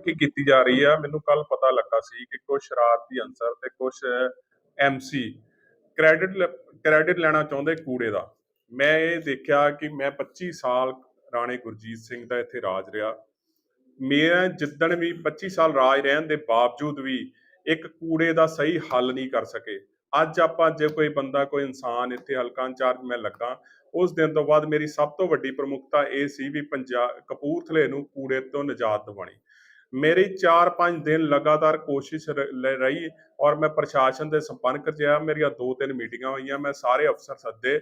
ਤਰੱਕੀ ਕੀਤੀ ਜਾ ਰਹੀ ਆ। ਮੈਨੂੰ ਕੱਲ ਪਤਾ ਲੱਗਾ ਸੀ ਕਿ ਕੁਝ ਸ਼ਰਾਰਤੀ ਅੰਸਰ ਤੇ ਕੁਝ ਐਮਸੀ ਕ੍ਰੈਡਿਟ ਕ੍ਰੈਡਿਟ ਲੈਣਾ ਚਾਹੁੰਦੇ ਕੂੜੇ ਦਾ। ਮੈਂ ਇਹ ਦੇਖਿਆ ਕਿ ਮੈਂ 25 ਸਾਲ ਰਾਣੇ ਗੁਰਜੀਤ ਸਿੰਘ ਦਾ ਇੱਥੇ ਰਾਜ ਰਿਹਾ। ਮੇਰਾ ਜਿੱਦਣ ਵੀ 25 ਸਾਲ ਰਾਜ ਰਹਿਣ ਦੇ ਬਾਵਜੂਦ ਵੀ ਇੱਕ ਕੂੜੇ ਦਾ ਸਹੀ ਹੱਲ ਨਹੀਂ ਕਰ ਸਕੇ। ਅੱਜ ਆਪਾਂ ਜੇ ਕੋਈ ਬੰਦਾ, ਕੋਈ ਇਨਸਾਨ ਇੱਥੇ ਹਲਕਾ ਇੰਚਾਰਜ ਮੈਂ ਲੱਗਾ, ਉਸ ਦਿਨ ਤੋਂ ਬਾਅਦ ਮੇਰੀ ਸਭ ਤੋਂ ਵੱਡੀ ਪ੍ਰਮੁੱਖਤਾ ਇਹ ਸੀ ਵੀ ਪੰਜਾਬ ਕਪੂਰਥਲੇ ਨੂੰ ਕੂੜੇ ਤੋਂ ਨਿਜਾਤ ਦਿਵਾਉਣੀ। ਮੇਰੀ 4-5 ਦਿਨ ਲਗਾਤਾਰ ਕੋਸ਼ਿਸ਼ ਰਹੀ ਔਰ ਮੈਂ ਪ੍ਰਸ਼ਾਸਨ ਦੇ ਸੰਪਰਕ ਰਿਹਾ। ਮੇਰੀਆਂ ਦੋ ਤਿੰਨ ਮੀਟਿੰਗਾਂ ਹੋਈਆਂ, ਮੈਂ ਸਾਰੇ ਅਫਸਰ ਸੱਦੇ।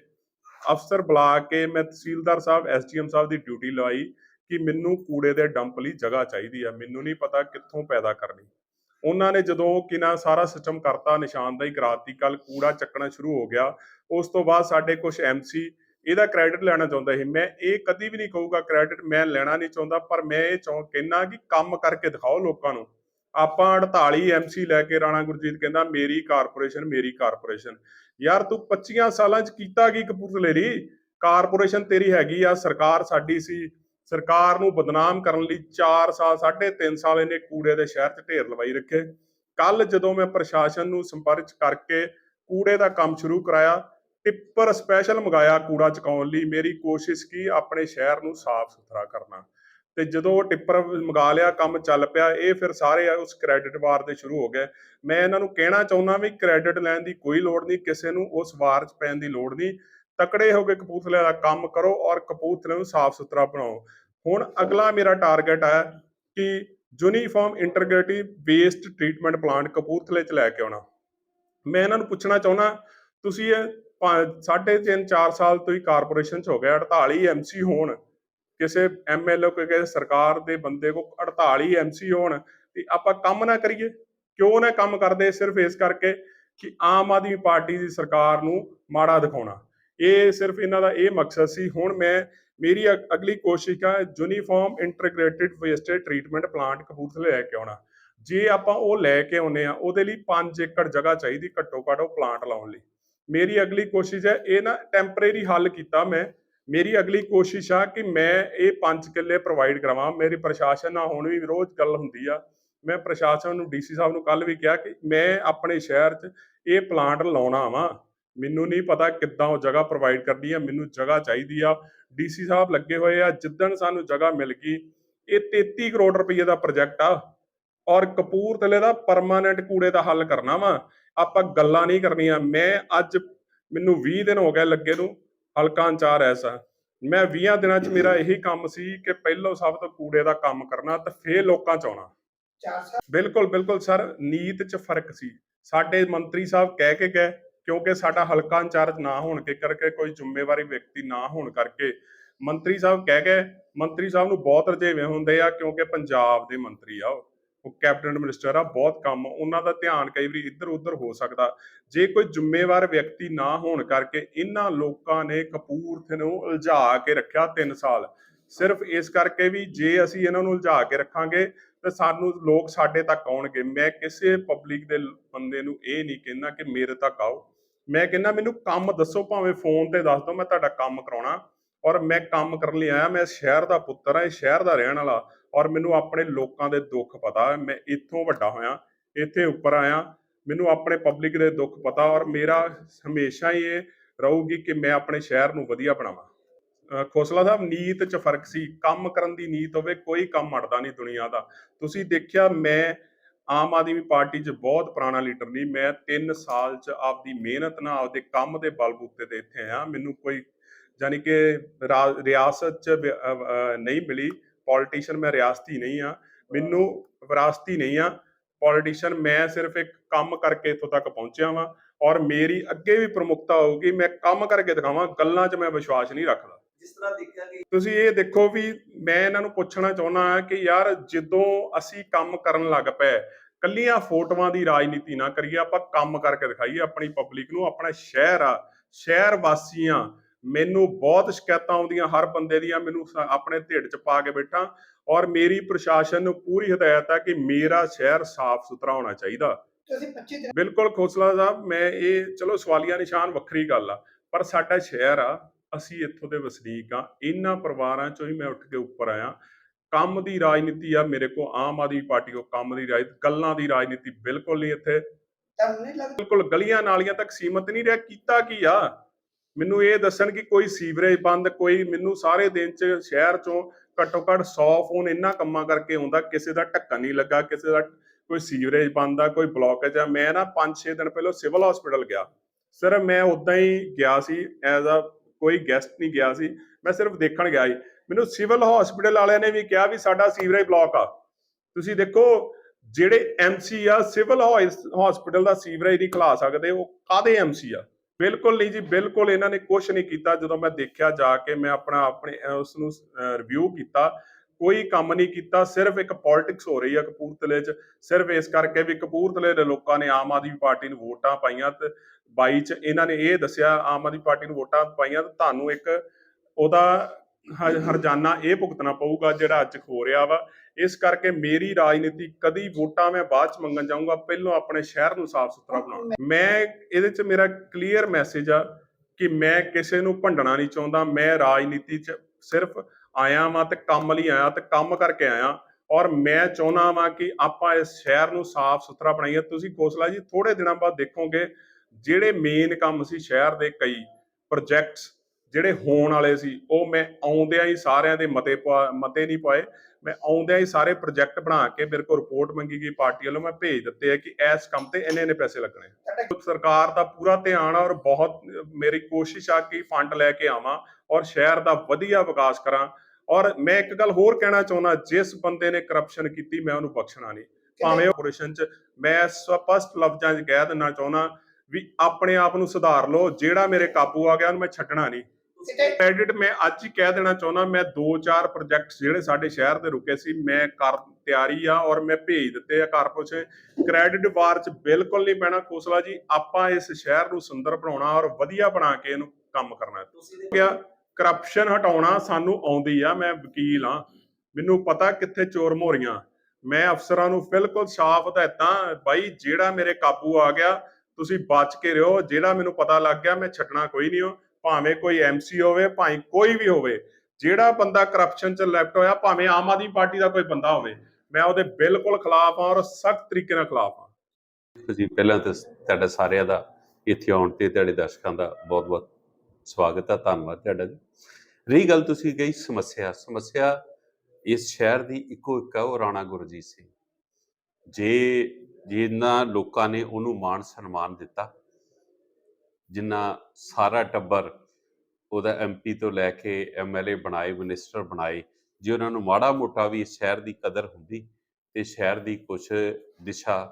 ਅਫਸਰ ਬੁਲਾ ਕੇ ਮੈਂ ਤਹਿਸੀਲਦਾਰ ਸਾਹਿਬ ਐਸਡੀਐਮ ਸਾਹਿਬ ਦੀ ਡਿਊਟੀ ਲਵਾਈ ਕਿ ਮੈਨੂੰ ਕੂੜੇ ਦੇ ਡੰਪ ਲਈ ਜਗ੍ਹਾ ਚਾਹੀਦੀ ਆ। ਮੈਨੂੰ ਨਹੀਂ ਪਤਾ ਕਿੱਥੋਂ ਪੈਦਾ ਕਰਨੀ। ਉਹਨਾਂ ਨੇ ਜਦੋਂ ਕਿਨਾ ਸਾਰਾ ਸਿਸਟਮ ਕਰਤਾ ਨਿਸ਼ਾਨਦਾਈ ਕਰਾਤੀ ਕੱਲ ਕੂੜਾ ਚੱਕਣਾ ਸ਼ੁਰੂ ਹੋ ਗਿਆ। ਉਸ ਤੋਂ ਬਾਅਦ ਸਾਡੇ ਕੁਝ ਐਮਸੀ ਇਹਦਾ ਕ੍ਰੈਡਿਟ ਲੈਣਾ ਚਾਹੁੰਦਾ ਸੀ ਮੈਂ ਇਹ ਕਦੀ ਵੀ ਨਹੀਂ ਕਹੂਗਾ ਕ੍ਰੈਡਿਟ ਮੈਂ ਲੈਣਾ ਨਹੀਂ ਚਾਹੁੰਦਾ, ਪਰ ਮੈਂ ਇਹ ਚਾਹ ਕਹਿਣਾ ਕਿ ਕੰਮ ਕਰਕੇ ਦਿਖਾਓ ਲੋਕਾਂ ਨੂੰ। ਆਪਾਂ 48 ਐਮਸੀ ਲੈ ਕੇ ਰਾਣਾ ਗੁਰਜੀਤ ਕਹਿੰਦਾ, ਮੇਰੀ ਕਾਰਪੋਰੇਸ਼ਨ ਮੇਰੀ ਕਾਰਪੋਰੇਸ਼ਨ ਯਾਰ ਤੂੰ 25 ਸਾਲਾਂ ਚ ਕੀਤਾ ਕੀ ਕਪੂਰਥਲੇ ਲਈ? ਕਾਰਪੋਰੇਸ਼ਨ ਤੇਰੀ ਹੈਗੀ ਆ, ਸਰਕਾਰ ਸਾਡੀ ਸੀ। ਸਰਕਾਰ ਨੂੰ ਬਦਨਾਮ ਕਰਨ ਲਈ 4 ਸਾਲ 3.5 ਸਾਲ ਇਹਨੇ ਕੂੜੇ ਦੇ ਸ਼ਹਿਰ 'ਚ ਢੇਰ ਲਵਾਈ ਰੱਖੇ। ਕੱਲ ਜਦੋਂ ਮੈਂ ਪ੍ਰਸ਼ਾਸਨ ਨੂੰ ਸੰਪਰਕ ਕਰਕੇ ਕੂੜੇ ਦਾ ਕੰਮ ਸ਼ੁਰੂ ਕਰਾਇਆ ਟਿੱਪਰ ਸਪੈਸ਼ਲ ਮੰਗਾਇਆ ਕੂੜਾ ਚੁਕਾਉਣ ਲਈ। ਮੇਰੀ ਕੋਸ਼ਿਸ਼ ਕੀ ਆਪਣੇ ਸ਼ਹਿਰ ਨੂੰ ਸਾਫ਼ ਸੁਥਰਾ ਕਰਨਾ। ਤੇ ਜਦੋਂ ਉਹ ਟਿੱਪਰ ਮੰਗਾ ਲਿਆ, ਕੰਮ ਚੱਲ ਪਿਆ, ਇਹ ਫਿਰ ਸਾਰੇ ਉਸ ਕ੍ਰੈਡਿਟ ਵਾਰ ਦੇ ਸ਼ੁਰੂ ਹੋ ਗਏ। ਮੈਂ ਇਹਨਾਂ ਨੂੰ ਕਹਿਣਾ ਚਾਹੁੰਦਾ ਵੀ ਕ੍ਰੈਡਿਟ ਲੈਣ ਦੀ ਕੋਈ ਲੋੜ ਨਹੀਂ, ਕਿਸੇ ਨੂੰ ਉਸ ਵਾਰ 'ਚ ਪੈਣ ਦੀ ਲੋੜ ਨਹੀਂ। ਤਕੜੇ ਹੋ ਕੇ ਕਪੂਰਥਲੇ ਦਾ ਕੰਮ ਕਰੋ ਔਰ ਕਪੂਰਥਲੇ ਨੂੰ ਸਾਫ਼ ਸੁਥਰਾ ਬਣਾਓ। ਹੁਣ ਅਗਲਾ ਮੇਰਾ ਟਾਰਗੇਟ ਹੈ ਕਿ uniform integrative waste treatment plant ਕਪੂਰਥਲੇ 'ਚ ਲੈ ਕੇ ਆਉਣਾ। ਮੈਂ ਇਹਨਾਂ ਨੂੰ ਪੁੱਛਣਾ ਚਾਹੁੰਦਾ, ਤੁਸੀਂ ਇਹ ਸਾਢੇ ਤਿੰਨ 4 ਸਾਲ ਤੋਂ ਹੀ ਕਾਰਪੋਰੇਸ਼ਨ 'ਚ ਹੋ ਗਿਆ 48 ਐਮਸੀ ਹੋਣ। ਕਿਸੇ ਐਮਐਲਏ ਕੋਈ ਕਿਸੇ ਸਰਕਾਰ ਦੇ ਬੰਦੇ ਕੋ 48 ਐਮਸੀ ਹੋਣ ਤੇ ਆਪਾਂ ਕੰਮ ਨਾ ਕਰੀਏ। ਕਿਉਂ ਨਾ ਕੰਮ ਕਰਦੇ? ਸਿਰਫ ਇਸ ਕਰਕੇ ਕਿ ਆਮ ਆਦਮੀ ਪਾਰਟੀ ਦੀ ਸਰਕਾਰ ਨੂੰ ਮਾੜਾ ਦਿਖਾਉਣਾ। ਇਹ ਸਿਰਫ ਇਹਨਾਂ ਦਾ ਇਹ ਮਕਸਦ ਸੀ। ਹੁਣ ਮੈਂ, ਮੇਰੀ ਅਗ- ਅਗਲੀ ਕੋਸ਼ਿਸ਼ ਹੈ uniform integrated waste treatment plant ਕਪੂਰਥਲੇ ਲੈ ਕੇ ਆਉਣਾ। ਜੇ ਆਪਾਂ ਉਹ ਲੈ ਕੇ ਆਉਨੇ ਆ, ਉਹਦੇ ਲਈ 5 ਏਕੜ ਜਗ੍ਹਾ ਚਾਹੀਦੀ ਘੱਟੋ ਘੱਟ ਉਹ ਪਲਾਂਟ ਲਾਉਣ ਲਈ। ਮੇਰੀ ਅਗਲੀ ਕੋਸ਼ਿਸ਼ ਹੈ, ਇਹ ਨਾ ਟੈਂਪਰੇਰੀ ਹੱਲ ਕੀਤਾ ਮੈਂ। ਮੇਰੀ ਅਗਲੀ ਕੋਸ਼ਿਸ਼ ਆ ਕਿ ਮੈਂ ਇਹ ਪੰਜ ਕਿੱਲੇ ਪ੍ਰੋਵਾਈਡ ਕਰਾਵਾਂ। ਮੇਰੇ ਪ੍ਰਸ਼ਾਸਨ ਨਾਲ ਹੁਣ ਵੀ ਰੋਜ਼ ਗੱਲ ਹੁੰਦੀ ਆ। ਮੈਂ ਪ੍ਰਸ਼ਾਸਨ ਨੂੰ, ਡੀਸੀ ਸਾਹਿਬ ਨੂੰ ਕੱਲ ਵੀ ਕਿਹਾ ਕਿ ਮੈਂ ਆਪਣੇ ਸ਼ਹਿਰ 'ਚ ਇਹ ਪਲਾਂਟ ਲਾਉਣਾ ਵਾ। ਮੈਨੂੰ ਨਹੀਂ ਪਤਾ ਕਿੱਦਾਂ ਉਹ ਜਗ੍ਹਾ ਪ੍ਰੋਵਾਈਡ ਕਰਨੀ ਆ, ਮੈਨੂੰ ਜਗ੍ਹਾ ਚਾਹੀਦੀ ਆ। ਡੀਸੀ ਸਾਹਿਬ ਲੱਗੇ ਹੋਏ ਆ, ਜਿੱਦਣ ਸਾਨੂੰ ਜਗ੍ਹਾ ਮਿਲ ਗਈ, ਇਹ 33 ਕਰੋੜ ਰੁਪਏ ਦਾ ਪ੍ਰੋਜੈਕਟ ਆ। ਔਰ ਕਪੂਰਥਲੇ ਦਾ ਪਰਮਾਨੈਂਟ ਕੂੜੇ ਦਾ ਹੱਲ ਕਰਨਾ ਵਾ। ਆਪਾਂ ਗੱਲਾਂ ਨਹੀਂ ਕਰਨੀਆਂ। ਮੈਂ ਅੱਜ ਮੈਨੂੰ 20 ਦਿਨ ਹੋ ਗਏ ਲੱਗੇ ਨੂੰ ਹਲਕਾ ਇੰਚਾਰ ਐਸਾ ਮੈਂ 20 ਦਿਨਾਂ 'ਚ ਮੇਰਾ ਇਹੀ ਕੰਮ ਸੀ ਕਿ ਪਹਿਲੋਂ ਸਭ ਤੋਂ ਕੂੜੇ ਦਾ ਕੰਮ ਕਰਨਾ ਤੇ ਫੇਰ ਲੋਕਾਂ 'ਚ ਆਉਣਾ। ਬਿਲਕੁਲ ਬਿਲਕੁਲ ਸਰ ਨੀਤ 'ਚ ਫ਼ਰਕ ਸੀ। ਸਾਡੇ ਮੰਤਰੀ ਸਾਹਿਬ ਕਹਿ ਕੇ ਗਏ ਕਿਉਂਕਿ ਸਾਡਾ ਹਲਕਾ ਇੰਚਾਰਜ ਨਾ ਹੋਣ ਕੇ ਕਰਕੇ ਕੋਈ ਜ਼ਿੰਮੇਵਾਰੀ ਵਿਅਕਤੀ ਨਾ ਹੋਣ ਕਰਕੇ। ਮੰਤਰੀ ਸਾਹਿਬ ਕਹਿ ਗਏ ਮੰਤਰੀ ਸਾਹਿਬ ਨੂੰ ਬਹੁਤ ਰਜੇਵੇਂ ਹੁੰਦੇ ਆ ਕਿਉਂਕਿ ਪੰਜਾਬ ਦੇ ਮੰਤਰੀ ਆ ਉਹ। ਉਹ ਕੈਬਨਿਟ ਮਿਨਿਸਟਰ ਆ, ਬਹੁਤ ਕੰਮ, ਉਹਨਾਂ ਦਾ ਧਿਆਨ ਕਈ ਵਾਰੀ ਇੱਧਰ ਉੱਧਰ ਹੋ ਸਕਦਾ। ਜੇ ਕੋਈ ਜ਼ਿੰਮੇਵਾਰ ਵਿਅਕਤੀ ਨਾ ਹੋਣ ਕਰਕੇ ਇਹਨਾਂ ਲੋਕਾਂ ਨੇ ਕਪੂਰਥ ਨੂੰ ਉਲਝਾ ਕੇ ਰੱਖਿਆ 3 ਸਾਲ। ਸਿਰਫ ਇਸ ਕਰਕੇ ਵੀ ਜੇ ਅਸੀਂ ਇਹਨਾਂ ਨੂੰ ਉਲਝਾ ਕੇ ਰੱਖਾਂਗੇ, ਤੇ ਸਾਨੂੰ ਲੋਕ ਸਾਡੇ ਤੱਕ ਆਉਣਗੇ। ਮੈਂ ਕਿਸੇ ਪਬਲਿਕ ਦੇ ਬੰਦੇ ਨੂੰ ਇਹ ਨਹੀਂ ਕਹਿੰਦਾ ਕਿ ਮੇਰੇ ਤੱਕ ਆਓ। ਮੈਂ ਕਹਿੰਦਾ, ਮੈਨੂੰ ਕੰਮ ਦੱਸੋ, ਭਾਵੇਂ ਫੋਨ ਤੇ ਦੱਸ ਦਿਓ, ਮੈਂ ਤੁਹਾਡਾ ਕੰਮ ਕਰਾਉਣਾ। ਔਰ ਮੈਂ ਕੰਮ ਕਰਨ ਲਈ ਆਇਆ, ਮੈਂ ਸ਼ਹਿਰ ਦਾ ਪੁੱਤਰ ਹਾਂ ਇਸ ਸ਼ਹਿਰ ਦਾ ਰਹਿਣ ਵਾਲਾ। ਔਰ ਮੈਨੂੰ ਆਪਣੇ ਲੋਕਾਂ ਦੇ ਦੁੱਖ ਪਤਾ। ਮੈਂ ਇੱਥੋਂ ਵੱਡਾ ਹੋਇਆ, ਇੱਥੇ ਉੱਪਰ ਆਇਆ। ਮੈਨੂੰ ਆਪਣੇ ਪਬਲਿਕ ਦੇ ਦੁੱਖ ਪਤਾ ਔਰ ਮੇਰਾ ਹਮੇਸ਼ਾ ਹੀ ਇਹ ਰਹੂਗੀ ਕਿ ਮੈਂ ਆਪਣੇ ਸ਼ਹਿਰ ਨੂੰ ਵਧੀਆ ਬਣਾਵਾਂ। ਖੋਸਲਾ ਸਾਹਿਬ, ਨੀਤ 'ਚ ਫ਼ਰਕ ਸੀ। ਕੰਮ ਕਰਨ ਦੀ ਨੀਤ ਹੋਵੇ, ਕੋਈ ਕੰਮ ਅੜਦਾ ਨਹੀਂ ਦੁਨੀਆ ਦਾ। ਤੁਸੀਂ ਦੇਖਿਆ, ਮੈਂ ਆਮ ਆਦਮੀ ਪਾਰਟੀ 'ਚ ਬਹੁਤ ਪੁਰਾਣਾ ਲੀਡਰ ਨਹੀਂ। ਮੈਂ 3 ਸਾਲ 'ਚ ਆਪਦੀ ਮਿਹਨਤ ਨਾਲ ਆਪਦੇ ਕੰਮ ਦੇ ਬਲਬੂਤੇ ਤੇ ਇੱਥੇ ਆਇਆ। ਮੈਨੂੰ ਕੋਈ ਯਾਨੀ ਕਿ ਰਾ- ਰਿਆਸਤ 'ਚ ਨਹੀਂ ਮਿਲੀ। ਪੋਲੀਟੀਸ਼ੀਅਨ ਮੈਂ ਰਿਆਸਤੀ ਨਹੀਂ ਆ ਮੈਨੂੰ ਵਿਰਾਸਤੀ ਨਹੀਂ ਆ ਪੋਲੀਟੀਸ਼ੀਅਨ ਮੈਂ ਸਿਰਫ ਇੱਕ ਕੰਮ ਕਰਕੇ ਇੱਥੋਂ ਤੱਕ ਪਹੁੰਚਿਆ ਵਾਂ ਔਰ ਮੇਰੀ ਅੱਗੇ ਵੀ ਪ੍ਰਮੁਖਤਾ ਹੋਊਗੀ ਮੈਂ ਕੰਮ ਕਰਕੇ ਦਿਖਾਵਾਂ ਗੱਲਾਂ 'ਚ ਮੈਂ ਵਿਸ਼ਵਾਸ ਨਹੀਂ ਰੱਖਦਾ। ਜਿਸ ਤਰ੍ਹਾਂ ਦੇਖਿਆ ਕਿ ਤੁਸੀਂ ਇਹ ਦੇਖੋ ਵੀ ਮੈਂ ਇਹਨਾਂ ਨੂੰ ਪੁੱਛਣਾ ਚਾਹੁੰਦਾ ਹਾਂ ਕਿ ਯਾਰ ਜਦੋਂ ਅਸੀਂ ਕੰਮ ਕਰਨ ਲੱਗ ਪਏ ਕੱਲੀਆਂ ਫੋਟੋਆਂ ਦੀ ਰਾਜਨੀਤੀ ਨਾ ਕਰੀਏ ਆਪਾਂ ਕੰਮ ਕਰਕੇ ਦਿਖਾਈਏ ਆਪਣੀ ਪਬਲਿਕ ਨੂੰ ਆਪਣਾ ਸ਼ਹਿਰ ਆ ਸ਼ਹਿਰ ਵਾਸੀਆਂ ਮੈਨੂੰ ਬਹੁਤ ਸ਼ਿਕਾਇਤਾਂ ਆਉਂਦੀਆਂ ਹਰ ਬੰਦੇ ਦੀਆਂ ਮੈਨੂੰ ਆਪਣੇ ਢਿੱਡ 'ਚ ਪਾ ਕੇ ਬੈਠਾ ਔਰ ਮੇਰੀ ਪ੍ਰਸ਼ਾਸਨ ਨੂੰ ਪੂਰੀ ਹਦਾਇਤ ਹੈ ਕਿ ਮੇਰਾ ਸ਼ਹਿਰ ਸਾਫ਼ ਸੁਥਰਾ ਹੋਣਾ ਚਾਹੀਦਾ। ਤੁਸੀਂ 25 ਦਿਨ ਬਿਲਕੁਲ ਖੋਸਲਾ ਸਾਹਿਬ ਮੈਂ ਇਹ ਚਲੋ ਸਵਾਲੀਆ ਨਿਸ਼ਾਨ ਵੱਖਰੀ ਗੱਲ ਆ ਪਰ ਸਾਡਾ ਸ਼ਹਿਰ ਆ ਅਸੀਂ ਇੱਥੋਂ ਦੇ ਵਸਨੀਕ ਆ ਇਹਨਾਂ ਪਰਿਵਾਰਾਂ ਚੋਂ ਹੀ ਮੈਂ ਉੱਠ ਕੇ ਉੱਪਰ ਆਇਆ। ਕੰਮ ਦੀ ਰਾਜਨੀਤੀ ਆ ਮੇਰੇ ਕੋ ਆਮ ਆਦਮੀ ਪਾਰਟੀ ਕੋ ਕੰਮ ਦੀ ਰਾਜ ਗੱਲਾਂ ਦੀ ਰਾਜਨੀਤੀ ਬਿਲਕੁਲ ਨਹੀਂ ਇੱਥੇ। ਬਿਲਕੁਲ ਗਲੀਆਂ ਨਾਲੀਆਂ ਤੱਕ ਸੀਮਤ ਨਹੀਂ ਰਿਹਾ ਕੀਤਾ ਕੀ ਆ? ਮੈਨੂੰ ਇਹ ਦੱਸਣ ਕਿ ਕੋਈ ਸੀਵਰੇਜ ਬੰਦ, ਕੋਈ ਮੈਨੂੰ ਸਾਰੇ ਦਿਨ ਚ ਸ਼ਹਿਰ ਚੋਂ ਘੱਟੋ ਘੱਟ 100 ਫੋਨ ਇੰਨਾ ਕੰਮਾਂ ਕਰਕੇ ਆਉਂਦਾ, ਕਿਸੇ ਦਾ ਢੱਕਣ ਨਹੀਂ ਲੱਗਾ, ਕਿਸੇ ਦਾ ਕੋਈ ਸੀਵਰੇਜ ਬੰਦ ਆ, ਕੋਈ ਬਲੌਕੇਜ ਆ। ਮੈਂ ਨਾ 5-6 ਦਿਨ ਪਹਿਲਾਂ ਸਿਵਲ ਹਸਪੀਟਲ ਗਿਆ। ਸਿਰਫ ਮੈਂ ਉਦਾਂ ਹੀ ਗਿਆ ਸੀ ਐਜ਼ ਅ ਕੋਈ ਗੈਸਟ ਨਹੀਂ ਗਿਆ ਸੀ। ਮੈਂ ਸਿਰਫ ਦੇਖਣ ਗਿਆ ਸੀ। ਮੈਨੂੰ ਸਿਵਲ ਹਸਪੀਟਲ ਵਾਲਿਆਂ ਨੇ ਵੀ ਕਿਹਾ ਵੀ ਸਾਡਾ ਸੀਵਰੇਜ ਬਲੌਕ ਆ। ਤੁਸੀਂ ਦੇਖੋ, ਜਿਹੜੇ ਐਮਸੀ ਆ ਸਿਵਲ ਹਸਪੀਟਲ ਦਾ ਸੀਵਰੇਜ ਨਹੀਂ ਖਲਾ ਸਕਦੇ, ਉਹ ਕਾਦੇ ਐਮਸੀ ਆ? ਬਿਲਕੁਲ ਨਹੀਂ ਜੀ ਬਿਲਕੁਲ ਇਹਨਾਂ ਨੇ ਕੁਝ ਨਹੀਂ ਕੀਤਾ। ਜਦੋਂ ਮੈਂ ਦੇਖਿਆ ਜਾ ਕੇ ਮੈਂ ਆਪਣਾ ਆਪਣੇ ਅਹ, ਉਸ ਨੂੰ ਰਿਵਿਊ ਕੀਤਾ ਕੋਈ ਕੰਮ ਨਹੀਂ ਕੀਤਾ। ਸਿਰਫ ਇੱਕ ਪੋਲਿਟਿਕਸ ਹੋ ਰਹੀ ਆ ਕਪੂਰਥਲੇ 'ਚ। ਸਿਰਫ ਇਸ ਕਰਕੇ ਵੀ ਕਪੂਰਥਲੇ ਦੇ ਲੋਕਾਂ ਨੇ ਆਮ ਆਦਮੀ ਪਾਰਟੀ ਨੂੰ ਵੋਟਾਂ ਪਾਈਆਂ ਤੇ 22 ਚ ਇਹਨਾਂ ਨੇ ਇਹ ਦੱਸਿਆ ਆਮ ਆਦਮੀ ਪਾਰਟੀ ਨੂੰ ਵੋਟਾਂ ਪਾਈਆਂ ਤੇ ਤੁਹਾਨੂੰ ਇੱਕ ਉਹਦਾ ਹਰਜਾਨਾ ਇਹ ਭੁਗਤਣਾ ਪਊਗਾ ਜਿਹੜਾ ਅੱਜ ਹੋ ਰਿਹਾ ਵਾ। ਇਸ ਕਰਕੇ ਮੇਰੀ ਰਾਜਨੀਤੀ ਕਦੀ ਵੋਟਾਂ ਮੈਂ ਬਾਅਦ ਚ ਮੰਗਣ ਜਾਊਂਗਾ ਪਹਿਲਾਂ ਆਪਣੇ ਸ਼ਹਿਰ ਨੂੰ ਸਾਫ਼ ਸੁਥਰਾ ਬਣਾਉਣਾ। ਮੈਂ ਇਹਦੇ ਚ ਮੇਰਾ ਕਲੀਅਰ ਮੈਸੇਜ ਆ ਕਿ ਮੈਂ ਕਿਸੇ ਨੂੰ ਭੰਡਣਾ ਨਹੀਂ ਚਾਹੁੰਦਾ ਮੈਂ ਰਾਜਨੀਤੀ ਚ ਸਿਰਫ ਆਇਆ ਵਾਂ ਤੇ ਕੰਮ ਲਈ ਆਇਆ ਤੇ ਕੰਮ ਕਰਕੇ ਆਇਆ। ਔਰ ਮੈਂ ਚਾਹੁੰਦਾ ਵਾਂ ਕਿ ਆਪਾਂ ਇਸ ਸ਼ਹਿਰ ਨੂੰ ਸਾਫ਼ ਸੁਥਰਾ ਬਣਾਈਏ। ਤੁਸੀਂ ਕੋਸਲਾ ਜੀ ਥੋੜੇ ਦਿਨਾਂ ਬਾਅਦ ਦੇਖੋਗੇ ਜਿਹੜੇ ਮੇਨ ਕੰਮ ਸੀ ਸ਼ਹਿਰ ਦੇ ਕਈ ਪ੍ਰੋਜੈਕਟਸ ਜਿਹੜੇ ਹੋਣ ਵਾਲੇ ਸੀ ਉਹ ਮੈਂ ਆਉਂਦਿਆਂ ਹੀ ਸਾਰਿਆਂ ਦੇ ਮਤੇ ਮਤੇ ਨਹੀਂ ਪਾਏ। ਮੈਂ ਆਉਂਦਿਆਂ ਹੀ ਸਾਰੇ ਪ੍ਰੋਜੈਕਟ ਬਣਾ ਕੇ ਮੇਰੇ ਕੋਲ ਰਿਪੋਰਟ ਮੰਗੀ ਗਈ ਪਾਰਟੀ ਵੱਲੋਂ ਮੈਂ ਭੇਜ ਦਿੱਤੇ ਆ ਕਿ ਇਸ ਕੰਮ ਤੇ ਇੰਨੇ ਇੰਨੇ ਪੈਸੇ ਲੱਗਣੇ। ਸਰਕਾਰ ਦਾ ਪੂਰਾ ਧਿਆਨ ਆ ਔਰ ਬਹੁਤ ਮੇਰੀ ਕੋਸ਼ਿਸ਼ ਆ ਕਿ ਫੰਡ ਲੈ ਕੇ ਆਵਾਂ ਔਰ ਸ਼ਹਿਰ ਦਾ ਵਧੀਆ ਵਿਕਾਸ ਕਰਾਂ। ਔਰ ਮੈਂ ਇੱਕ ਗੱਲ ਹੋਰ ਕਹਿਣਾ ਚਾਹੁੰਦਾ ਜਿਸ ਬੰਦੇ ਨੇ ਕਰਪਸ਼ਨ ਕੀਤੀ ਮੈਂ ਉਹਨੂੰ ਬਖਸ਼ਣਾ ਨਹੀਂ। ਭਾਵੇਂ ਆਪਰੇਸ਼ਨ ਚ ਮੈਂ ਸਪਸ਼ਟ ਲਫ਼ਜ਼ਾਂ 'ਚ ਕਹਿ ਦਿੰਨਾ ਚਾਹੁੰਦਾ ਵੀ ਆਪਣੇ ਆਪ ਨੂੰ ਸੁਧਾਰ ਲਓ ਜਿਹੜਾ ਮੇਰੇ ਕਾਬੂ ਆ ਗਿਆ ਉਹਨੂੰ ਮੈਂ ਛੱਡਣਾ ਨਹੀਂ। ਕ੍ਰੈਡਿਟ ਮੈਂ ਅੱਜ ਹੀ ਕਹਿ ਦੇਣਾ ਚਾਹੁੰਦਾ ਮੈਂ ਦੋ ਚਾਰ ਪ੍ਰੋਜੈਕਟਸ ਜਿਹੜੇ ਸਾਡੇ ਸ਼ਹਿਰ ਦੇ ਰੁਕੇ ਸੀ ਮੈਂ ਕਰ ਤਿਆਰੀ ਆ ਔਰ ਮੈਂ ਭੇਜ ਦਿੱਤੇ ਆ ਕਾਰਪੋਰੇਸ਼ਨ ਕ੍ਰੈਡਿਟ ਵਾਰ ਚ ਬਿਲਕੁਲ ਨਹੀਂ ਪੈਣਾ ਖੋਸਲਾ ਜੀ ਆਪਾਂ ਇਸ ਸ਼ਹਿਰ ਨੂੰ ਸੁੰਦਰ ਬਣਾਉਣਾ ਔਰ ਵਧੀਆ ਬਣਾ ਕੇ ਇਹਨੂੰ ਕੰਮ ਕਰਨਾ। ਤੁਸੀਂ ਗਿਆ ਕਰਪਸ਼ਨ ਹਟਾਉਣਾ ਸਾਨੂੰ ਆਉਂਦੀ ਆ ਮੈਂ ਵਕੀਲ ਆ। ਮੈਨੂੰ ਪਤਾ ਕਿੱਥੇ ਚੋਰ ਮੋਰੀਆਂ। ਮੈਂ ਅਫਸਰਾਂ ਨੂੰ ਬਿਲਕੁਲ ਸਾਫ਼ ਹਦਾਇਤਾਂ ਬਾਈ ਜਿਹੜਾ ਮੇਰੇ ਕਾਬੂ ਆ ਗਿਆ ਤੁਸੀਂ ਬਚ ਕੇ ਰਹੋ ਜਿਹੜਾ ਮੈਨੂੰ ਪਤਾ ਲੱਗ ਗਿਆ ਮੈਂ ਛੱਡਣਾ ਕੋਈ ਨਹੀਂ ਹੋ ਭਾਵੇਂ ਕੋਈ ਐਮਸੀ ਹੋਵੇ, ਭਾਵੇਂ ਕੋਈ ਵੀ ਹੋਵੇ, ਜਿਹੜਾ ਬੰਦਾ ਕਰਪਸ਼ਨ ਚ ਲੈਫਟ ਹੋਇਆ, ਭਾਵੇਂ ਆਮ ਆਦਮੀ ਪਾਰਟੀ ਦਾ ਕੋਈ ਬੰਦਾ ਹੋਵੇ, ਮੈਂ ਉਹਦੇ ਬਿਲਕੁਲ ਖਿਲਾਫ ਹਾਂ ਔਰ ਸਖਤ ਤਰੀਕੇ ਨਾਲ ਖਿਲਾਫ ਆ ਜੀ, ਪਹਿਲਾਂ ਤਾਂ ਤੁਹਾਡਾ ਸਾਰਿਆਂ ਦਾ ਇੱਥੇ ਆਉਣ ਤੇ ਤੁਹਾਡੇ ਦਰਸ਼ਕਾਂ ਦਾ ਬਹੁਤ-ਬਹੁਤ ਸਵਾਗਤ ਹੈ ਧੰਨਵਾਦ ਤੁਹਾਡਾ ਜੀ। ਰਹੀ ਗੱਲ ਤੁਸੀਂ ਕਹੀ ਸਮੱਸਿਆ ਸਮੱਸਿਆ ਇਸ ਸ਼ਹਿਰ ਦੀ ਇੱਕੋ ਇੱਕ ਹੈ ਉਹ ਰਾਣਾ ਗੁਰਜੀਤ ਸਿੰਘ। ਜੇ ਜਿਨ੍ਹਾਂ ਲੋਕਾਂ ਨੇ ਉਹਨੂੰ ਮਾਣ ਸਨਮਾਨ ਦਿੱਤਾ ਜਿੰਨਾ ਸਾਰਾ ਟੱਬਰ ਉਹਦਾ ਐਮਪੀ ਤੋਂ ਲੈ ਕੇ ਐਮਐਲਏ ਬਣਾਏ ਮਿਨਿਸਟਰ ਬਣਾਏ, ਜੇ ਉਹਨਾਂ ਨੂੰ ਮਾੜਾ ਮੋਟਾ ਵੀ ਸ਼ਹਿਰ ਦੀ ਕਦਰ ਹੁੰਦੀ ਤੇ ਸ਼ਹਿਰ ਦੀ ਕੁਝ ਦਿਸ਼ਾ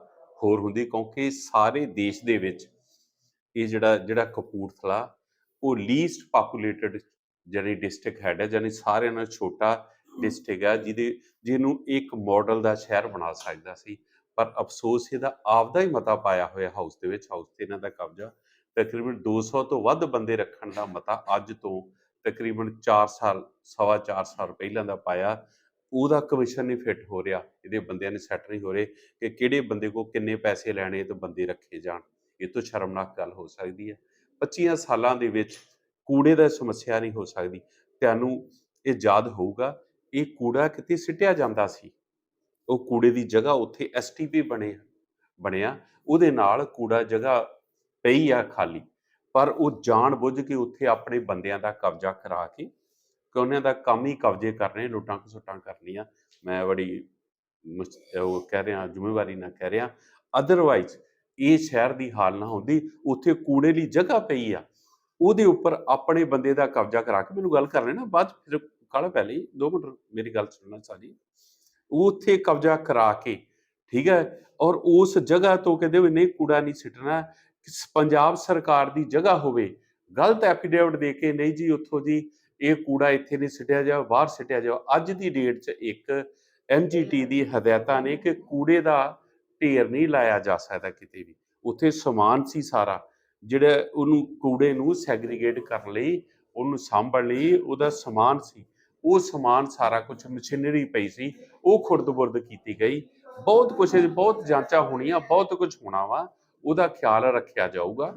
ਹੋਰ ਹੁੰਦੀ, ਕਿਉਂਕਿ ਸਾਰੇ ਦੇਸ਼ ਦੇ ਵਿੱਚ ਇਹ ਜਿਹੜਾ ਜਿਹੜਾ ਕਪੂਰਥਲਾ, ਉਹ ਲੀਸਟ ਪਾਪੂਲੇਟਡ ਜਿਹੜੀ ਡਿਸਟ੍ਰਿਕਟ ਹੈਡ ਹੈ ਯਾਨੀ ਸਾਰਿਆਂ ਨਾਲੋਂ ਛੋਟਾ ਡਿਸਟ੍ਰਿਕਟ ਹੈ, ਜਿਹਦੇ, ਜਿਹਨੂੰ ਇੱਕ ਮਾਡਲ ਦਾ ਸ਼ਹਿਰ ਬਣਾ ਸਕਦਾ ਸੀ। ਪਰ ਅਫਸੋਸ ਇਹਦਾ ਆਪਦਾ ਹੀ ਮਤਾ ਪਾਇਆ ਹੋਇਆ ਹਾਊਸ ਦੇ ਵਿੱਚ ਹਾਊਸ ਤੇ ਇਹਨਾਂ ਦਾ ਕਬਜ਼ਾ ਤਕਰੀਬਨ 200 ਤੋਂ ਵੱਧ ਬੰਦੇ ਰੱਖਣ ਦਾ ਮਤਾ ਅੱਜ ਤੋਂ ਤਕਰੀਬਨ 4 ਸਾਲ, ਸਵਾ 4 ਸਾਲ ਪਹਿਲਾਂ ਦਾ ਪਾਇਆ। ਉਹਦਾ ਕਮਿਸ਼ਨ ਨਹੀਂ ਫਿੱਟ ਹੋ ਰਿਹਾ। ਇਹਦੇ ਬੰਦਿਆਂ ਨੇ ਸੈੱਟ ਨਹੀਂ ਹੋ ਰਹੇ ਕਿ ਕਿਹੜੇ ਬੰਦੇ ਕੋ ਕਿੰਨੇ ਪੈਸੇ ਲੈਣੇ ਤੇ ਬੰਦੇ ਰੱਖੇ ਜਾਣ। ਇਹ ਤੋਂ ਸ਼ਰਮਨਾਕ ਗੱਲ ਹੋ ਸਕਦੀ ਹੈ। 25 ਸਾਲਾਂ ਦੇ ਵਿੱਚ ਕੂੜੇ ਦਾ ਸਮੱਸਿਆ ਨਹੀਂ ਹੋ ਸਕਦੀ। ਤੁਹਾਨੂੰ ਇਹ ਯਾਦ ਹੋਊਗਾ, ਇਹ ਕੂੜਾ ਕਿਤੇ ਸਿੱਟਿਆ ਜਾਂਦਾ ਸੀ। ਉਹ ਕੂੜੇ ਦੀ ਜਗ੍ਹਾ ਉੱਥੇ ਐਸਟੀਪੀ ਬਣੇ ਬਣਿਆ। ਉਹਦੇ ਨਾਲ ਕੂੜਾ ਜਗ੍ਹਾ ਪਈ ਆ ਖਾਲੀ। ਪਰ ਉਹ ਜਾਣ ਬੁੱਝ ਕੇ ਉੱਥੇ ਆਪਣੇ ਬੰਦਿਆਂ ਦਾ ਕਬਜ਼ਾ ਕਰਾ ਕੇ ਕਿ ਉਹਨਾਂ ਦਾ ਕੰਮ ਹੀ ਕਬਜ਼ੇ ਕਰਨੇ ਲੁੱਟਾਂ ਖਸੁੱਟਾਂ ਕਰਨੀਆਂ। ਮੈਂ ਬੜੀ ਉਹ ਕਹਿ ਰਿਹਾ, ਜ਼ਿੰਮੇਵਾਰੀ ਨਾਲ ਕਹਿ ਰਿਹਾ ਅਦਰਵਾਈਜ਼ ਇਹ ਸ਼ਹਿਰ ਦੀ ਹਾਲ ਨਾ ਹੁੰਦੀ, ਉੱਥੇ ਕੂੜੇ ਲਈ ਜਗ੍ਹਾ ਪਈ ਆ। ਉਹਦੇ ਉੱਪਰ ਆਪਣੇ ਬੰਦੇ ਦਾ ਕਬਜ਼ਾ ਕਰਾ ਕੇ ਮੈਨੂੰ ਗੱਲ ਕਰ ਲੈਣਾ, ਬਾਅਦ ਫਿਰ ਕੱਲ ਪਹਿਲੇ 2 ਮਿੰਟ ਮੇਰੀ ਗੱਲ ਸੁਣਨਾ ਸਾਰੀ। ਉਹ ਉੱਥੇ ਕਬਜ਼ਾ ਕਰਾ ਕੇ, ਠੀਕ ਹੈ? ਔਰ ਉਸ ਜਗ੍ਹਾ ਤੋਂ ਕਹਿੰਦੇ ਵੀ ਨਹੀਂ, ਕੂੜਾ ਨਹੀਂ ਸਿੱਟਣਾ ਪੰਜਾਬ ਸਰਕਾਰ ਦੀ ਜਗ੍ਹਾ ਹੋਵੇ, ਗਲਤ ਐਫੀਡੇਵਿਟ ਦੇ ਕੇ ਨਹੀਂ ਜੀ ਉੱਥੋਂ ਜੀ, ਇਹ ਕੂੜਾ ਇੱਥੇ ਨਹੀਂ ਸਿੱਟਿਆ ਜਾ ਬਾਹਰ ਸਿੱਟਿਆ ਜਾ ਅੱਜ ਦੀ ਡੇਟ 'ਚ ਇੱਕ ਐਨਜੀਟੀ ਦੀ ਹਦਾਇਤਾਂ ਨੇ ਕਿ ਕੂੜੇ ਦਾ ਢੇਰ ਨਹੀਂ ਲਾਇਆ ਜਾ ਸਕਦਾ ਕਿਤੇ ਵੀ। ਉੱਥੇ ਸਮਾਨ ਸੀ ਸਾਰਾ, ਜਿਹੜਾ ਉਹਨੂੰ ਕੂੜੇ ਨੂੰ ਸੈਗਰੀਗੇਟ ਕਰਨ ਲਈ, ਉਹਨੂੰ ਸਾਂਭਣ ਲਈ ਉਹਦਾ ਸਮਾਨ ਸੀ। ਉਹ ਸਮਾਨ ਸਾਰਾ ਕੁਝ ਮਸ਼ੀਨਰੀ ਪਈ ਸੀ, ਉਹ ਖੁਰਦ-ਬੁਰਦ ਕੀਤੀ ਗਈ। ਬਹੁਤ ਕੁਝ ਬਹੁਤ ਜਾਂਚਾਂ ਹੋਣੀਆਂ, ਬਹੁਤ ਕੁਝ ਹੋਣਾ ਵਾ। ਉਹਦਾ ਖਿਆਲ ਰੱਖਿਆ ਜਾਊਗਾ।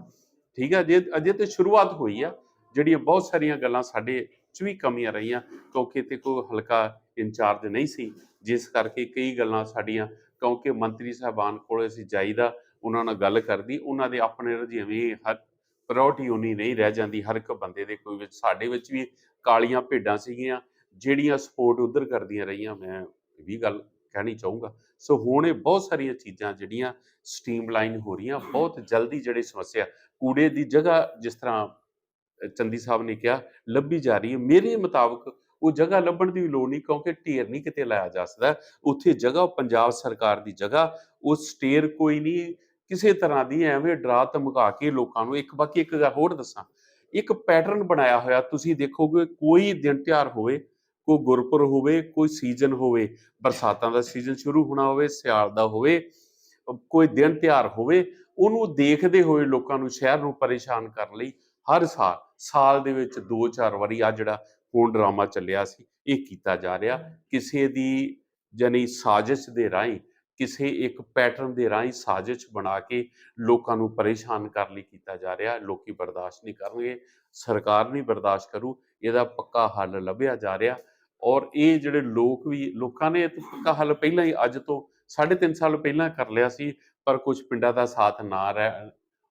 ਠੀਕ ਹੈ, ਜੇ ਅਜੇ ਤੇ ਸ਼ੁਰੂਆਤ ਹੋਈ ਆ, ਜਿਹੜੀਆਂ ਬਹੁਤ ਸਾਰੀਆਂ ਗੱਲਾਂ ਸਾਡੇ ਚ ਵੀ ਕਮੀਆਂ ਰਹੀਆਂ, ਕਿਉਂਕਿ ਤੇ ਕੋਈ ਹਲਕਾ ਇੰਚਾਰਜ ਨਹੀਂ ਸੀ, ਜਿਸ ਕਰਕੇ ਕਈ ਗੱਲਾਂ ਸਾਡੀਆਂ, ਕਿਉਂਕਿ ਮੰਤਰੀ ਸਾਹਿਬਾਨ ਕੋਲ ਅਸੀਂ ਜਾਈਦਾ, ਉਹਨਾਂ ਨਾਲ ਗੱਲ ਕਰਦੀ, ਉਹਨਾਂ ਦੇ ਆਪਣੇ ਰੁਝੇਵੇਂ ਹਰ ਪ੍ਰਾਇੋਰਟੀ ਉਨੀ ਨਹੀਂ ਰਹਿ ਜਾਂਦੀ, ਹਰ ਇੱਕ ਬੰਦੇ ਦੇ ਕੋਈ ਵਿੱਚ, ਸਾਡੇ ਵਿੱਚ ਵੀ ਕਾਲੀਆਂ ਭੇਡਾਂ ਸੀਗੀਆਂ, ਜਿਹੜੀਆਂ ਸਪੋਰਟ ਉਧਰ ਕਰਦੀਆਂ ਰਹੀਆਂ, ਮੈਂ ਇਹ ਵੀ ਗੱਲ ਕਹਿਣੀ ਚਾਹੂੰਗਾ। ਸੋ ਹੁਣ ਇਹ ਬਹੁਤ ਸਾਰੀਆਂ ਚੀਜ਼ਾਂ ਜਿਹੜੀਆਂ ਸਟ੍ਰੀਮਲਾਈਨ ਹੋ ਰਹੀਆਂ ਬਹੁਤ ਜਲਦੀ ਜਿਹੜੀ ਸਮੱਸਿਆ ਕੂੜੇ ਦੀ ਜਗ੍ਹਾ ਜਿਸ ਤਰ੍ਹਾਂ ਅ, ਚੰਦੀ ਸਾਹਿਬ ਨੇ ਕਿਹਾ ਲੱਭੀ ਜਾ ਰਹੀ ਹੈ। ਮੇਰੇ ਮੁਤਾਬਕ ਉਹ ਜਗ੍ਹਾ ਲੱਭਣ ਦੀ ਲੋੜ ਨਹੀਂ ਕਿਉਂਕਿ ਢੇਰ ਨਹੀਂ ਕਿਤੇ ਲਾਇਆ ਜਾ ਸਕਦਾ। ਉੱਥੇ ਜਗ੍ਹਾ ਪੰਜਾਬ ਸਰਕਾਰ ਦੀ ਜਗ੍ਹਾ ਉਸ ਸਟੇਰ ਕੋਈ ਨਹੀਂ ਕਿਸੇ ਤਰ੍ਹਾਂ ਦੀ ਐਵੇਂ ਡਰਾ ਧਮਕਾ ਕੇ ਲੋਕਾਂ ਨੂੰ ਇੱਕ ਬਾਕੀ ਇੱਕ ਹੋਰ ਦੱਸਾਂ। ਇੱਕ ਪੈਟਰਨ ਬਣਾਇਆ ਹੋਇਆ ਤੁਸੀਂ ਦੇਖੋਗੇ ਕੋਈ ਦਿਨ ਤਿਉਹਾਰ ਹੋਵੇ ਕੋਈ ਗੁਰਪੁਰ ਹੋਵੇ, ਕੋਈ ਸੀਜ਼ਨ ਹੋਵੇ, ਬਰਸਾਤਾਂ ਦਾ ਸੀਜ਼ਨ ਸ਼ੁਰੂ ਹੋਣਾ ਹੋਵੇ, ਸਿਆਲ ਦਾ ਹੋਵੇ ਕੋਈ ਦਿਨ ਤਿਉਹਾਰ ਹੋਵੇ, ਉਹਨੂੰ ਦੇਖਦੇ ਹੋਏ ਲੋਕਾਂ ਨੂੰ, ਸ਼ਹਿਰ ਨੂੰ ਪਰੇਸ਼ਾਨ ਕਰਨ ਲਈ ਹਰ ਸਾਲ। ਸਾਲ ਦੇ ਵਿੱਚ ਦੋ ਚਾਰ ਵਾਰੀ ਆ ਜਿਹੜਾ ਫੋਨ ਡਰਾਮਾ ਚੱਲਿਆ ਸੀ, ਇਹ ਕੀਤਾ ਜਾ ਰਿਹਾ। ਕਿਸੇ ਦੀ ਜਾਨੀ ਸਾਜ਼ਿਸ਼ ਦੇ ਰਾਹੀਂ, ਕਿਸੇ ਇੱਕ ਪੈਟਰਨ ਦੇ ਰਾਹੀਂ ਸਾਜ਼ਿਸ਼ ਬਣਾ ਕੇ ਲੋਕਾਂ ਨੂੰ ਪਰੇਸ਼ਾਨ ਕਰਨ ਲਈ ਕੀਤਾ ਜਾ ਰਿਹਾ। ਲੋਕੀ ਬਰਦਾਸ਼ਤ ਨਹੀਂ ਕਰਨਗੇ, ਸਰਕਾਰ ਨਹੀਂ ਬਰਦਾਸ਼ਤ ਕਰੂ, ਇਹਦਾ ਪੱਕਾ ਹੱਲ ਲੱਭਿਆ ਜਾ ਰਿਹਾ। ਔਰ ਇਹ ਜਿਹੜੇ ਲੋਕ ਵੀ, ਲੋਕਾਂ ਨੇ ਇਹ ਤਾਂ ਪੱਕਾ ਹੱਲ ਪਹਿਲਾਂ ਹੀ, ਅੱਜ ਤੋਂ 3.5 ਸਾਲ ਪਹਿਲਾਂ ਕਰ ਲਿਆ ਸੀ, ਪਰ ਕੁਝ ਪਿੰਡਾਂ ਦਾ ਸਾਥ ਨਾ ਰਹਿ,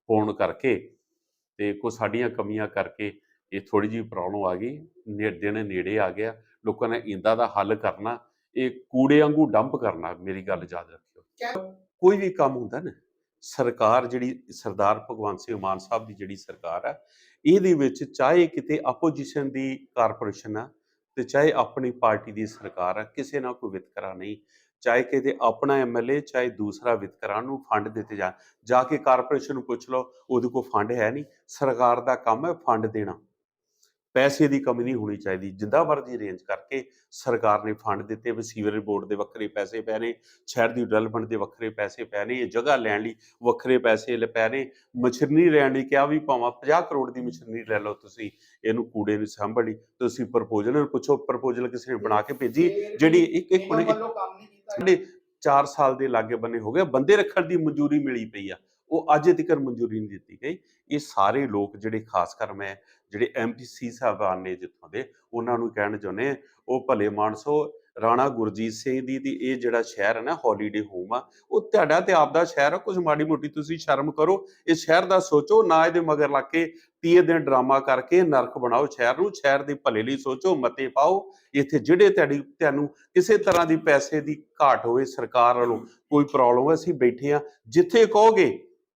ਹੋਣ ਕਰਕੇ ਤੇ ਕੁਝ ਸਾਡੀਆਂ ਕਮੀਆਂ ਕਰਕੇ ਇਹ ਥੋੜੀ ਜਿਹੀ ਪ੍ਰੋਬਲਮ ਆ ਗਈ ਨੇ ਦਿਨ ਨੇੜੇ ਆ ਗਿਆ, ਲੋਕਾਂ ਨੇ ਇੰਦਾ ਦਾ ਹੱਲ ਕਰਨਾ, ਇਹ ਕੂੜੇ ਵਾਂਗੂ ਡੰਪ ਕਰਨਾ, ਮੇਰੀ ਗੱਲ ਯਾਦ ਰੱਖਿਓ। ਕੋਈ ਵੀ ਕੰਮ ਹੁੰਦਾ ਨਾ, ਸਰਕਾਰ ਜਿਹੜੀ, ਸਰਦਾਰ ਭਗਵੰਤ ਸਿੰਘ ਮਾਨ ਸਾਹਿਬ ਦੀ ਜਿਹੜੀ ਸਰਕਾਰ ਆ, ਇਹਦੇ ਵਿੱਚ ਚਾਹੇ ਕਿਤੇ ਆਪੋਜੀਸ਼ਨ ਦੀ ਕਾਰਪੋਰੇਸ਼ਨ ਆ ਤੇ ਚਾਹੇ ਆਪਣੀ ਪਾਰਟੀ ਦੀ ਸਰਕਾਰ ਆ, ਕਿਸੇ ਨਾਲ ਕੋਈ ਵਿਤਕਰਾ ਨਹੀਂ, ਚਾਹੇ ਕਿਤੇ ਆਪਣਾ ਐਮਐਲਏ ਚਾਹੇ ਦੂਸਰਾ ਵਿਤਕਰਾ ਨੂੰ ਫੰਡ ਦਿੱਤੇ ਜਾ ਜਾ ਕੇ ਕਾਰਪੋਰੇਸ਼ਨ ਨੂੰ ਪੁੱਛ ਲਓ, ਉਹਦੇ ਕੋਲ ਫੰਡ ਹੈ ਨਹੀਂ, ਸਰਕਾਰ ਦਾ ਕੰਮ ਹੈ ਫੰਡ ਦੇਣਾ। ਪੈਸੇ ਦੀ ਕਮੀ ਨਹੀਂ ਹੋਣੀ ਚਾਹੀਦੀ। ਜਿੱਦਾਂ ਮਰਜ਼ੀ ਅਰੇਂਜ ਕਰਕੇ ਸਰਕਾਰ ਨੇ ਫੰਡ ਦਿੱਤੇ ਵੀ ਸੀਵਰੇਜ ਬੋਰਡ ਦੇ ਵੱਖਰੇ ਪੈਸੇ ਪੈ ਨੇ ਸ਼ਹਿਰ ਦੀ ਡਿਵੈਲਪਮੈਂਟ ਦੇ ਵੱਖਰੇ ਪੈਸੇ ਪੈ ਨੇ ਇਹ ਜਗ੍ਹਾ ਲੈਣ ਲਈ ਵੱਖਰੇ ਪੈਸੇ ਲ- ਪੈ ਨੇ। ਮਸ਼ੀਨਰੀ ਲੈਣ ਲਈ ਕਿਹਾ ਵੀ ਭਾਵੇਂ 50 ਕਰੋੜ ਦੀ ਮਸ਼ੀਨਰੀ ਲੈ ਲਓ ਤੁਸੀਂ ਇਹਨੂੰ ਕੂੜੇ ਨੂੰ ਸਾਂਭਣ ਲਈ। ਤੁਸੀਂ ਪ੍ਰਪੋਜ਼ਲ ਨੂੰ ਪੁੱਛੋ ਪ੍ਰਪੋਜ਼ਲ ਕਿਸੇ ਨੇ ਬਣਾ ਕੇ ਭੇਜੀ ਜਿਹੜੀ ਇੱਕ ਇੱਕ ਇਹਨਾਂ ਮਿੰਟ ਵੱਲੋਂ ਕੰਮ ਨਹੀਂ ਕੀਤਾ। ਸਾਡੇ 4 ਸਾਲ ਦੇ ਲਾਗੇ ਬੰਨੇ ਹੋ ਗਏ ਬੰਦੇ ਰੱਖਣ ਦੀ ਮਨਜ਼ੂਰੀ ਮਿਲੀ ਪਈ ਆ। ਉਹ ਅੱਜ ਤੱਕ ਮਨਜ਼ੂਰੀ ਨਹੀਂ ਦਿੱਤੀ ਗਈ। ਇਹ ਸਾਰੇ ਲੋਕ ਜਿਹੜੇ ਖਾਸ ਕਰ ਮੈਂ ਜਿਹੜੇ ਐਮਪੀਸੀ ਸਾਹਿਬਾਨ ਨੇ ਜਿੱਥੋਂ ਦੇ ਉਹਨਾਂ ਨੂੰ ਕਹਿਣ ਚਾਹੁੰਦੇ ਹਾਂ, ਉਹ ਭਲੇ ਮਾਨਸੋ ਰਾਣਾ ਗੁਰਜੀਤ ਸਿੰਘ ਦੀ ਤੇ ਇਹ ਜਿਹੜਾ ਸ਼ਹਿਰ ਹੈ ਨਾ ਹੌਲੀਡੇ ਹੋਮ ਆ ਉਹ ਤੁਹਾਡਾ ਤੇ ਆਪਦਾ ਸ਼ਹਿਰ ਆ ਕੁਝ ਮਾੜੀ ਮੋਟੀ ਤੁਸੀਂ ਸ਼ਰਮ ਕਰੋ ਇਸ ਸ਼ਹਿਰ ਦਾ ਸੋਚੋ ਨਾ ਇਹਦੇ ਮਗਰ ਲੱਗ ਕੇ 30 ਦਿਨ ਡਰਾਮਾ ਕਰਕੇ ਨਰਕ ਬਣਾਓ ਸ਼ਹਿਰ ਨੂੰ ਸ਼ਹਿਰ ਦੇ ਭਲੇ ਲਈ ਸੋਚੋ ਮਤੇ ਪਾਓ ਇੱਥੇ ਜਿਹੜੇ ਤੁਹਾਡੀ ਤੁਹਾਨੂੰ ਕਿਸੇ ਤਰ੍ਹਾਂ ਦੀ ਪੈਸੇ ਦੀ ਘਾਟ ਹੋਵੇ ਸਰਕਾਰ ਵੱਲੋਂ ਕੋਈ ਪ੍ਰੋਬਲਮ ਅਸੀਂ ਬੈਠੇ ਆ ਜਿੱਥੇ ਕਹੋਗੇ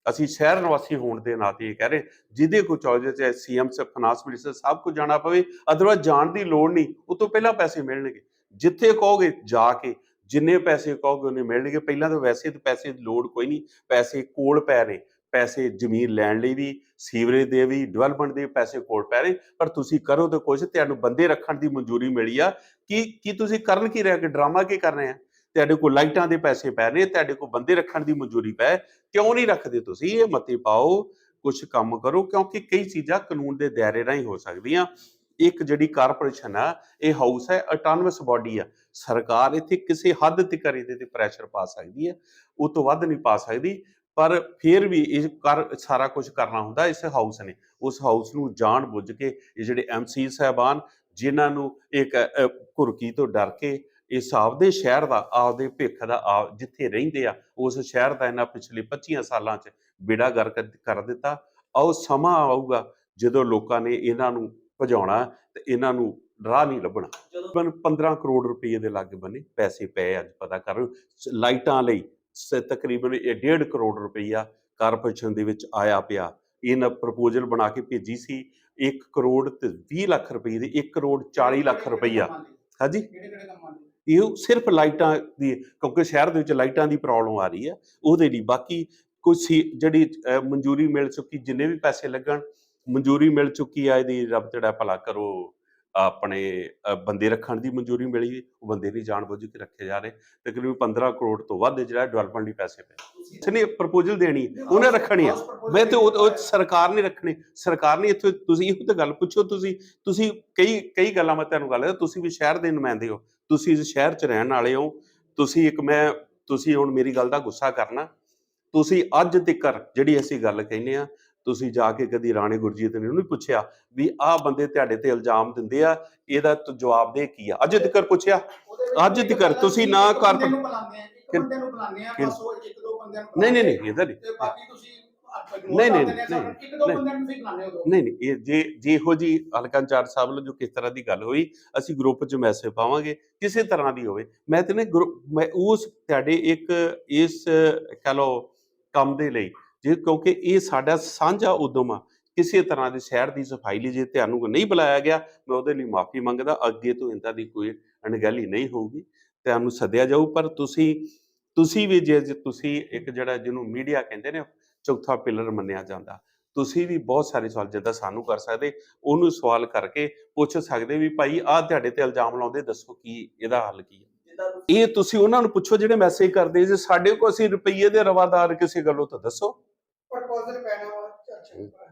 ਅਸੀਂ ਸ਼ਹਿਰ ਨਿਵਾਸੀ ਹੋਣ ਦੇ ਨਾਤੇ ਇਹ ਕਹਿ ਰਹੇ, ਜਿਹਦੇ ਕੋ ਚਾਹੇ ਚਾਹੇ ਸੀਐਮ ਸੇ ਫਾਈਨਾਂਸ ਮਿਨਿਸਟਰ ਸਭ ਕੁ ਜਾਣਾ ਪਵੇ ਅਦਰਵਾਇਜ਼ ਜਾਣ ਦੀ ਲੋੜ ਨਹੀਂ, ਉਹ ਤੋਂ ਪਹਿਲਾਂ ਪੈਸੇ ਮਿਲਣਗੇ। ਜਿੱਥੇ ਕਹੋਗੇ ਜਾ ਕੇ, ਜਿੰਨੇ ਪੈਸੇ ਕਹੋਗੇ ਉਹਨੇ ਮਿਲਣਗੇ। ਪਹਿਲਾਂ ਤਾਂ ਵੈਸੇ ਤਾਂ ਪੈਸੇ ਦੀ ਲੋੜ ਕੋਈ ਨਹੀਂ, ਪੈਸੇ ਕੋਲ ਪੈ ਰਹੇ, ਪੈਸੇ ਜ਼ਮੀਨ ਲੈਣ ਲਈ ਵੀ, ਸੀਵਰੇਜ ਦੇ ਵੀ ਡਿਵੈਲਪਮੈਂਟ ਦੇ ਪੈਸੇ ਕੋਲ ਪੈ ਰਹੇ, ਪਰ ਤੁਸੀਂ ਕਰੋ ਤਾਂ ਕੁਝ ਤੁਹਾਨੂੰ ਬੰਦੇ ਰੱਖਣ ਦੀ ਮਨਜ਼ੂਰੀ ਮਿਲੀ ਆ। ਕੀ ਕੀ ਤੁਸੀਂ ਕਰਨ ਕੀ ਰਹੇ ਕਿ ਡਰਾਮਾ ਕੀ ਕਰ ਰਹੇ ਆ? ਤੁਹਾਡੇ ਕੋਲ ਲਾਈਟਾਂ ਦੇ ਪੈਸੇ ਪੈ ਰਹੇ, ਤੁਹਾਡੇ ਕੋਲ ਬੰਦੇ ਰੱਖਣ ਦੀ ਮਨਜ਼ੂਰੀ ਪੈ, ਕਿਉਂ ਨਹੀਂ ਰੱਖਦੇ ਤੁਸੀਂ? ਇਹ ਮਤੇ ਪਾਓ ਕੁਝ ਕੰਮ ਕਰੋ, ਕਿਉਂਕਿ ਕਈ ਚੀਜ਼ਾਂ ਕਾਨੂੰਨ ਦੇ ਦਾਇਰੇ ਰਾਹੀਂ ਹੋ ਸਕਦੀਆਂ। ਇੱਕ ਜਿਹੜੀ ਕਾਰਪੋਰੇਸ਼ਨ ਆ, ਇਹ ਹਾਊਸ ਹੈ ਆਟੋਨਮਸ ਬਾਡੀ ਆ। ਸਰਕਾਰ ਇੱਥੇ ਕਿਸੇ ਹੱਦ ਤੱਕ ਇਹਦੇ ਤੇ ਪ੍ਰੈਸ਼ਰ ਪਾ ਸਕਦੀ ਹੈ, ਉਹ ਤੋਂ ਵੱਧ ਨਹੀਂ ਪਾ ਸਕਦੀ, ਪਰ ਫਿਰ ਵੀ ਇਹ ਕਰ, ਸਾਰਾ ਕੁਝ ਕਰਨਾ ਹੁੰਦਾ, ਇਸ ਹਾਊਸ ਨੇ। ਉਸ ਹਾਊਸ ਨੂੰ ਜਾਣ ਬੁੱਝ ਕੇ ਇਹ ਜਿਹੜੇ ਐਮਸੀ ਸਾਹਿਬਾਨ, ਜਿਨ੍ਹਾਂ ਨੂੰ ਇੱਕ ਘੁਰਕੀ ਤੋਂ ਡਰ ਕੇ ਇਸ ਆਪਦੇ ਸ਼ਹਿਰ ਦਾ ਆਪਦੇ ਭਿੱਖ ਦਾ ਆਪ ਜਿੱਥੇ ਰਹਿੰਦੇ ਆ ਉਸ ਸ਼ਹਿਰ ਦਾ ਇਹਨਾਂ ਪਿਛਲੇ 25 ਸਾਲਾਂ 'ਚ ਬੇੜਾ ਗਰਕ ਕਰ ਦਿੱਤਾ। ਆਓ ਸਮਾਂ ਆਊਗਾ ਜਦੋਂ ਲੋਕਾਂ ਨੇ ਇਹਨਾਂ ਨੂੰ ਭਜਾਉਣਾ ਤੇ ਇਹਨਾਂ ਨੂੰ ਰਾਹ ਨਹੀਂ ਲੱਭਣਾ। ਤਕਰੀਬਨ 15 ਕਰੋੜ ਰੁਪਏ ਦੇ ਲਾਗੇ ਬੰਨੇ ਪੈਸੇ ਪਏ ਅੱਜ ਪਤਾ ਕਰ। ਲਾਈਟਾਂ ਲਈ ਤਕਰੀਬਨ ਇਹ 1.5 ਕਰੋੜ ਰੁਪਈਆ ਕਾਰਪੋਰੇਸ਼ਨ ਦੇ ਵਿੱਚ ਆਇਆ ਪਿਆ। ਇਹਨਾਂ ਪ੍ਰਪੋਜ਼ਲ ਬਣਾ ਕੇ ਭੇਜੀ ਸੀ 1 ਕਰੋੜ ਤੇ 20 ਲੱਖ ਰੁਪਏ ਦੀ 1 ਕਰੋੜ 40 ਲੱਖ ਰੁਪਈਆ। ਹਾਂਜੀ। ਕਿਹੜੇ ਕਿਹੜੇ ਕੰਮਾਂ ਲਈ ਇਹ ਸਿਰਫ ਲਾਈਟਾਂ ਦੀ ਕਿਉਂਕਿ ਸ਼ਹਿਰ ਦੇ ਵਿੱਚ ਲਾਈਟਾਂ ਦੀ ਪ੍ਰੋਬਲਮ ਆ ਰਹੀ ਹੈ ਉਹਦੇ ਲਈ ਬਾਕੀ ਕੋਈ ਸੀ- ਜਿਹੜੀ ਅਹ, ਮਨਜ਼ੂਰੀ ਮਿਲ ਚੁੱਕੀ ਜਿੰਨੇ ਵੀ ਪੈਸੇ ਲੱਗਣ ਮਨਜ਼ੂਰੀ ਮਿਲ ਚੁੱਕੀ ਆ ਇਹਦੀ ਰੱਬ ਤੇਰਾ ਭਲਾ ਕਰੋ। ਆਪਣੇ ਬੰਦੇ ਰੱਖਣ ਦੀ ਮਨਜ਼ੂਰੀ ਮਿਲੀ, ਉਹ ਬੰਦੇ ਨਹੀਂ ਜਾਣ ਕੇ ਰੱਖੇ ਜਾ ਰਹੇ। ਤਕਰੀਬਨ 15 ਕਰੋੜ ਤੋਂ ਵੱਧ ਜਿਹੜਾ ਡਿਵੈਲਪਮੈਂਟ ਲਈ ਪੈਸੇ ਪਏ। ਇਸਨੇ ਪ੍ਰਪੋਜ਼ਲ ਦੇਣੀ, ਉਹਨੇ ਰੱਖਣੀ ਆ। ਮੈਂ ਤੇ ਉਹ ਸਰਕਾਰ ਨੇ ਰੱਖਣੀ। ਸਰਕਾਰ ਨੇ ਇੱਥੇ ਤੁਸੀਂ ਇਹੋ ਤਾਂ ਗੱਲ ਪੁੱਛੋ, ਤੁਸੀਂ ਤੁਸੀਂ ਕਈ ਕਈ ਗੱਲਾਂ ਮੈਂ ਤੁਹਾਨੂੰ ਗੱਲ ਤੁਸੀਂ ਵੀ ਸ਼ਹਿਰ ਦੇ ਨੁਮਾਇੰਦੇ ਹੋ। ਤੁਸੀਂ ਇਸ ਸ਼ਹਿਰ 'ਚ ਰਹਿਣ ਵਾਲੇ ਹੋ। ਤੁਸੀਂ ਇੱਕ ਮੈਂ, ਤੁਸੀਂ ਹੁਣ ਮੇਰੀ ਗੱਲ ਦਾ ਗੁੱਸਾ ਕਰਨਾ। ਤੁਸੀਂ ਅੱਜ ਤੱਕ ਜਿਹੜੀ ਅਸੀਂ ਗੱਲ ਕਹਿੰਦੇ ਆ ਤੁਸੀਂ ਜਾ ਕੇ ਕਦੀ ਰਾਣੇ ਗੁਰਜੀਤ ਨੇ ਉਹਨੂੰ ਪੁੱਛਿਆ ਵੀ ਆਹ ਬੰਦੇ ਤੁਹਾਡੇ ਤੇ ਇਲਜ਼ਾਮ ਦਿੰਦੇ ਆ ਇਹਦਾ ਤ- ਜਵਾਬ ਦੇ ਕੀ ਆ? ਅਜੇ ਤੱਕ ਪੁੱਛਿਆ। ਅੱਜ ਤੱਕ ਤੁਸੀਂ ਨਾ ਕਰ- ਬੰਦੇ ਨੂੰ ਬੁਲਾਉਂਦੇ ਆ ਬਸ ਉਹ ਇੱਕ ਦੋ ਬੰਦਿਆਂ ਨੂੰ ਨਹੀਂ ਨਹੀਂ ਨਹੀਂ ਇਹਦਾ ਨਹੀਂ ਤੇ ਬਾਕੀ ਤੁਸੀਂ ਨਹੀਂ, ਨਹੀਂ। ਨਹੀਂ, ਇੱਕ ਦੋ ਨਹੀਂ। ਨੂੰ ਤੁਸੀਂ ਬੁਲਾਉਂਦੇ ਹੋ ਨਹੀਂ ਨਹੀਂ ਇਹ ਜੇ ਜੀ ਹਲਕਾ ਇੰਚਾਰਜ ਸਾਹਿਬ ਵੱਲੋਂ ਜੋ ਕਿਸ ਤਰ੍ਹਾਂ ਦੀ ਗੱਲ ਹੋਈ ਅਸੀਂ ਗਰੁੱਪ 'ਚ ਮੈਸੇਜ ਪਾਵਾਂਗੇ ਕਿਸੇ ਤਰ੍ਹਾਂ ਦੀ ਹੋਵੇ। ਮੈਂ ਤੇ ਨੇ ਮੈਂ ਉਸ ਤੁਹਾਡੇ ਇੱਕ ਇਸ ਕਹ ਲਓ ਕੰਮ ਦੇ ਲਈ ਜੇ ਕਿਉਂਕਿ ਇਹ ਸਾਡਾ ਸਾਂਝਾ ਉਦਮ ਆ, ਕਿਸੇ ਤਰ੍ਹਾਂ ਦੇ ਸ਼ਹਿਰ ਦੀ ਸਫ਼ਾਈ ਲਈ ਜੇ ਤੁਹਾਨੂੰ ਨਹੀਂ ਬੁਲਾਇਆ ਗਿਆ, ਮੈਂ ਉਹਦੇ ਲਈ ਮਾਫੀ ਮੰਗਦਾ, ਅੱਗੇ ਤੋਂ ਇੰਦਾ ਦੀ ਕੋਈ ਅਣਗਹਿਲੀ ਨਹੀਂ ਹੋਊਗੀ, ਤੁਹਾਨੂੰ ਸੱਦਿਆ ਜਾਊ, ਪਰ ਤੁਸੀਂ ਤੁਸੀਂ ਵੀ ਜੇ ਤੁਸੀਂ ਇੱਕ ਜਿਹੜਾ ਜਿਹਨੂੰ ਮੀਡੀਆ ਕਹਿੰਦੇ ਨੇ, ਚੌਥਾ ਪਿਲਰ ਮੰਨਿਆ ਜਾਂਦਾ, ਤੁਸੀਂ ਵੀ ਬਹੁਤ ਸਾਰੇ ਸਵਾਲ ਜਿੱਦਾਂ ਸਾਨੂੰ ਕਰ ਸਕਦੇ, ਉਹਨੂੰ ਸਵਾਲ ਕਰਕੇ ਪੁੱਛ ਸਕਦੇ ਵੀ ਭਾਈ ਆਹ ਤੁਹਾਡੇ ਤੇ ਇਲਜ਼ਾਮ ਲਾਉਂਦੇ, ਦੱਸੋ ਕੀ ਇਹਦਾ ਹੱਲ ਕੀ ਹੈ ਇਹ ਤੁਸੀਂ ਉਹਨਾਂ ਨੂੰ ਪੁੱਛੋ ਜਿਹੜੇ ਮੈਸੇਜ ਕਰਦੇ, ਜੇ ਸਾਡੇ ਕੋਲ ਅਸੀਂ ਰੁਪਈਏ ਦੇ ਰਵਾਦਾਰ ਕਿਸੇ ਗੱਲੋਂ ਤਾਂ ਦੱਸੋ। ਪ੍ਰਪੋਜ਼ਲ ਪੈਣਾ ਵਾ ਚਰਚਾ